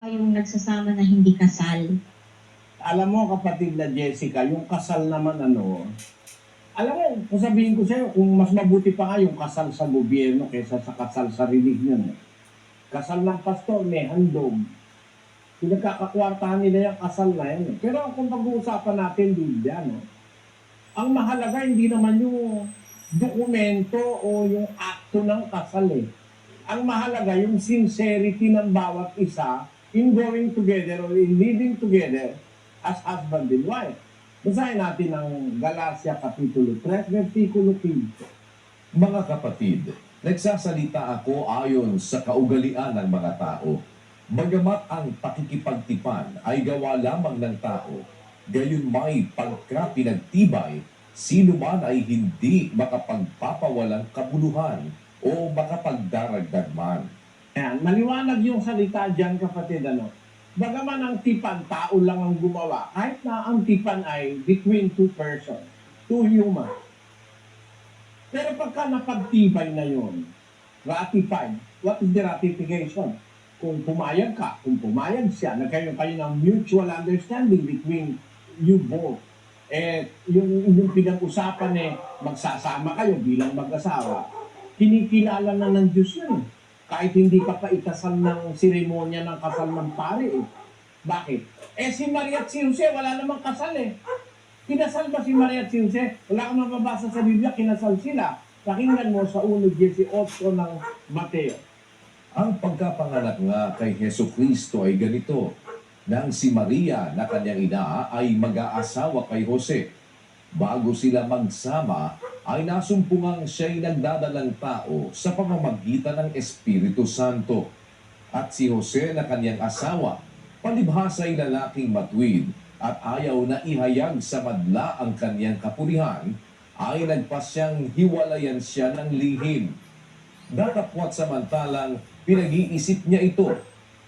kayong nagsasama na hindi kasal. Alam mo kapatid na Jessica, yung kasal naman ano, alam mo, kung sabihin ko sa'yo, kung mas mabuti pa nga yung kasal sa gobyerno kaysa sa kasal sa religion. Kasal ng pastor, may handog. Pinagkakakwartahan nila yung kasal na yan. Pero kung pag-uusapan natin dyan, no? ang mahalaga hindi naman yung dokumento o yung akto ng kasal eh. Ang mahalaga yung sincerity ng bawat isa in going together or in living together as husband and wife. Basahin natin ang Galacia Kapitulo 3, versikulo 15. Mga kapatid, nagsasalita ako ayon sa kaugalian ng mga tao. Bagamat ang pakikipagtipan ay gawa lamang ng tao, gayon may pagka pinagtibay, sino man ay hindi makapagpapawalang kabuluhan o makapagdaragdag man. Ayan, maliwanag yung salita dyan kapatid ano. Bagaman ang tipan, tao lang ang gumawa, kahit na ang tipan ay between two persons, two humans. Pero pagka napagtibay na yun, ratified, what is the ratification? Kung pumayag ka, kung pumayag siya, nagkaroon kayo ng mutual understanding between you both. Eh, yung inyong pinag-usapan eh, magsasama kayo bilang mag-asawa, kinikilala na ng Diyos yun. Kahit hindi ka pa ikasal ng seremonya ng kasal ng pare eh. Bakit? Eh si Maria at si Jose, wala namang kasal eh. Kinasal ba si Maria at si Jose? Wala kang mababasa sa Biblia, kinasal sila. Pakinggan mo sa 1.18 ng Mateo. Ang pagkapanganak nga kay Heso Kristo ay ganito, nang si Maria na kanyang ina ay mag-aasawa kay Jose. Bago sila magsama, ay nasumpungang siya'y nagdadalang tao sa pamamagitan ng Espiritu Santo. At si Jose na kanyang asawa, palibhasa ay lalaking matwid at ayaw na ihayag sa madla ang kanyang kapulihan, ay nagpasyang hiwalayan siya ng lihim. Datapwat samantalang pinag-iisip niya ito.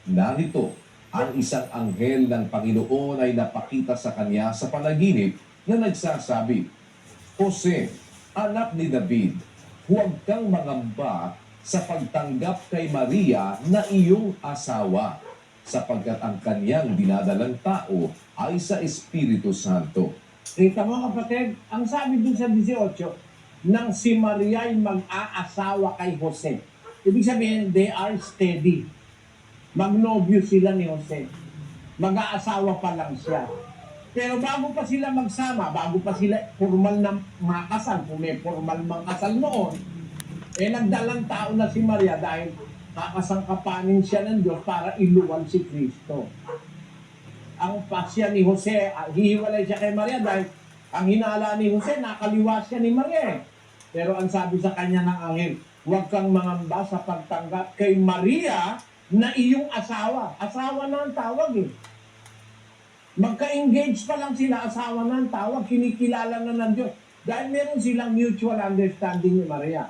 Narito, ang isang anghel ng Panginoon ay napakita sa kanya sa panaginip na nagsasabi, Jose, anak ni David, huwag kang mangamba sa pagtanggap kay Maria na iyong asawa, sapagkat ang kanyang dinadalang tao ay sa Espiritu Santo. Kita mo kapatid, ang sabi dun sa 18, nang si Maria ay mag-aasawa kay Jose. Ibig sabihin, they are steady. Magnobyo sila ni Jose. Mag-aasawa pa lang siya. Pero bago pa sila magsama, bago pa sila formal na makasal, kung may formal mang kasal noon, eh nagdalang tao na si Maria dahil kakasangkapanin siya ng Diyos para iluwal si Kristo. Ang pasya ni Jose, ah, hihiwalay siya kay Maria dahil ang hinala ni Jose, nakaliwa siya ni Maria. eh. Pero ang sabi sa kanya ng anghel, huwag kang mangamba sa pagtanggap kay Maria na iyong asawa. Asawa na ang tawag eh. Magka-engage pa lang sila, asawa ang tawag, kinikilala na ng Diyos. Dahil meron silang mutual understanding ni Maria.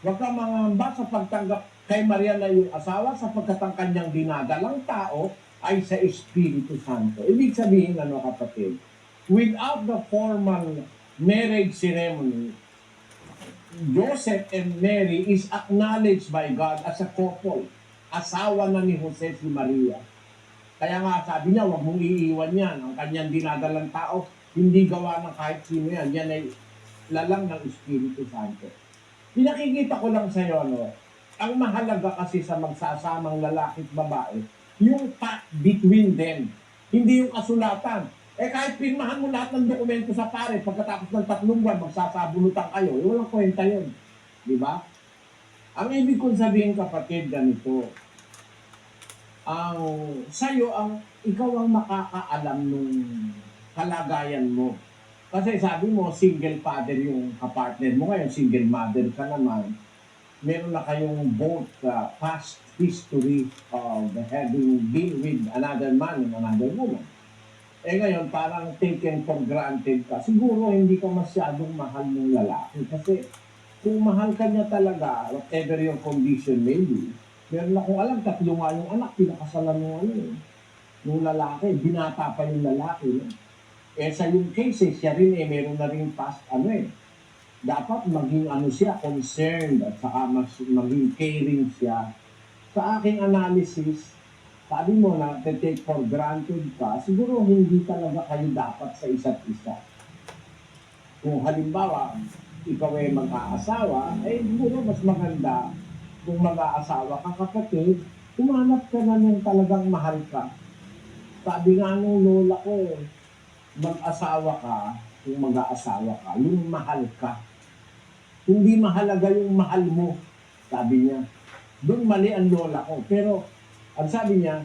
Huwag kang mangamba sa pagtanggap kay Maria na iyong asawa sapagkat ang kanyang dinadalang tao ay sa Espiritu Santo. Ibig sabihin, ano kapatid, without the formal marriage ceremony, Joseph and Mary is acknowledged by God as a couple. Asawa na ni Jose si Maria. Kaya nga sabi niya, huwag mong iiwan yan. Ang kanyang dinadalang tao, hindi gawa ng kahit sino yan. Yan ay lalang ng Espiritu Santo. Pinakikita ko lang sa iyo, no, ang mahalaga kasi sa magsasamang lalaki at babae, yung pact between them. Hindi yung kasulatan. Eh kahit pirmahan mo lahat ng dokumento sa pare, pagkatapos ng tatlong buwan, magsasabunutan kayo. Eh, walang kwenta yun. Di ba? Ang ibig kong sabihin kapatid, ganito. Ang sa'yo, ang, ikaw ang makakaalam nung kalagayan mo. Kasi sabi mo, single father yung kapartner mo ngayon, single mother ka naman. Meron na kayong both uh, past history of having been with another man and another woman. Eh ngayon, parang taken for granted ka. Siguro hindi ka masyadong mahal ng lalaki. Kasi kung mahal ka niya talaga, whatever your condition may be, meron akong alam, tatlo nga yung anak, pinakasalan mo ano eh. Yung lalaki, binata pa yung lalaki. No? Eh sa yung case, eh, siya rin eh, meron na rin past ano eh. Dapat maging ano siya, concerned at saka mas maging caring siya. Sa aking analysis, sabi mo na take for granted ka, siguro hindi talaga kayo dapat sa isa't isa. Kung halimbawa, ikaw ay mag-aasawa, eh siguro mas maganda kung mag-aasawa ka kapatid, humanap ka na nung talagang mahal ka. Sabi nga nung lola ko, mag-asawa ka, kung mag-aasawa ka, yung mahal ka. Hindi mahalaga yung mahal mo, sabi niya. Doon mali ang lola ko. Pero, ang sabi niya,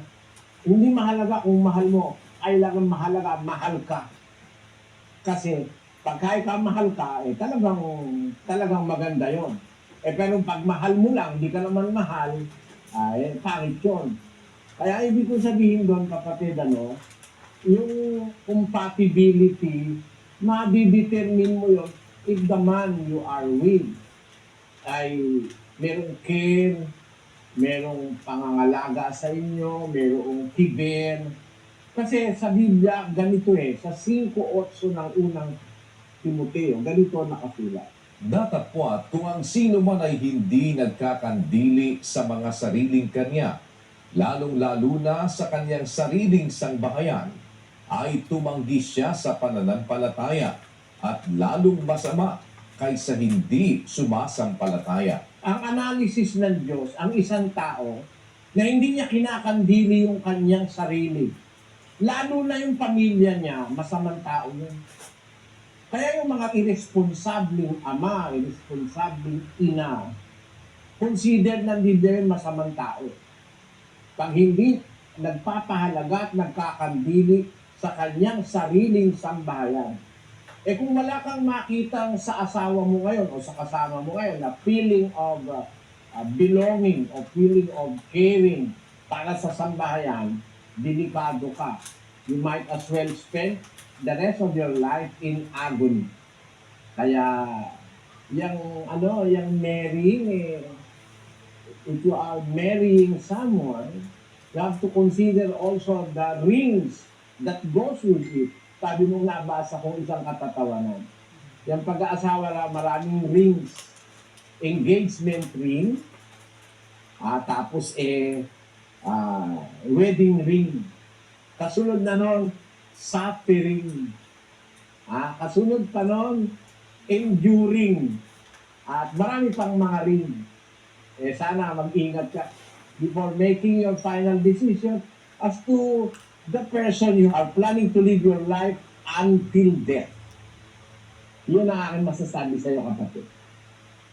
hindi mahalaga kung mahal mo, kailangan mahalaga, mahal ka. Kasi, pag kahit ka mahal ka, eh, talagang, talagang maganda yon. Eh, pero pag mahal mo lang, hindi ka naman mahal, ay, pangit yun. Kaya ibig ko sabihin doon, kapatid, ano, yung compatibility, madidetermine mo yun if the man you are with ay merong care, merong pangangalaga sa inyo, merong kiber. Kasi sa Biblia, ganito eh, sa 5.8 ng unang Timoteo, ganito nakasulat. Datapwat kung ang sino man ay hindi nagkakandili sa mga sariling kanya, lalong-lalo na sa kanyang sariling sangbahayan, ay tumanggi siya sa pananampalataya at lalong masama kaysa hindi sumasampalataya. Ang analysis ng Diyos, ang isang tao na hindi niya kinakandili yung kanyang sarili. Lalo na yung pamilya niya, masamang tao yun. Kaya yung mga irresponsableng ama, irresponsableng ina, consider ng yun masamang tao. Pag hindi nagpapahalaga at nagkakandili sa kanyang sariling sambahayan. Eh kung wala kang makitang sa asawa mo ngayon o sa kasama mo ngayon na feeling of uh, uh, belonging o feeling of caring para sa sambahayan, delikado ka. You might as well spend the rest of your life in agony. Kaya, yung ano, yung marrying, eh, if you are marrying someone, you have to consider also the rings that goes with it. Sabi mo nabasa ko isang katatawanan. Yung pag-aasawa na maraming rings. Engagement ring, ah, tapos eh, ah, wedding ring. Kasunod na nun, suffering. Ah, kasunod pa nun, enduring. At marami pang mga ring. Eh, sana mag-ingat ka before making your final decision as to the person you are planning to live your life until death. Yun ang aking masasabi sa iyo, kapatid.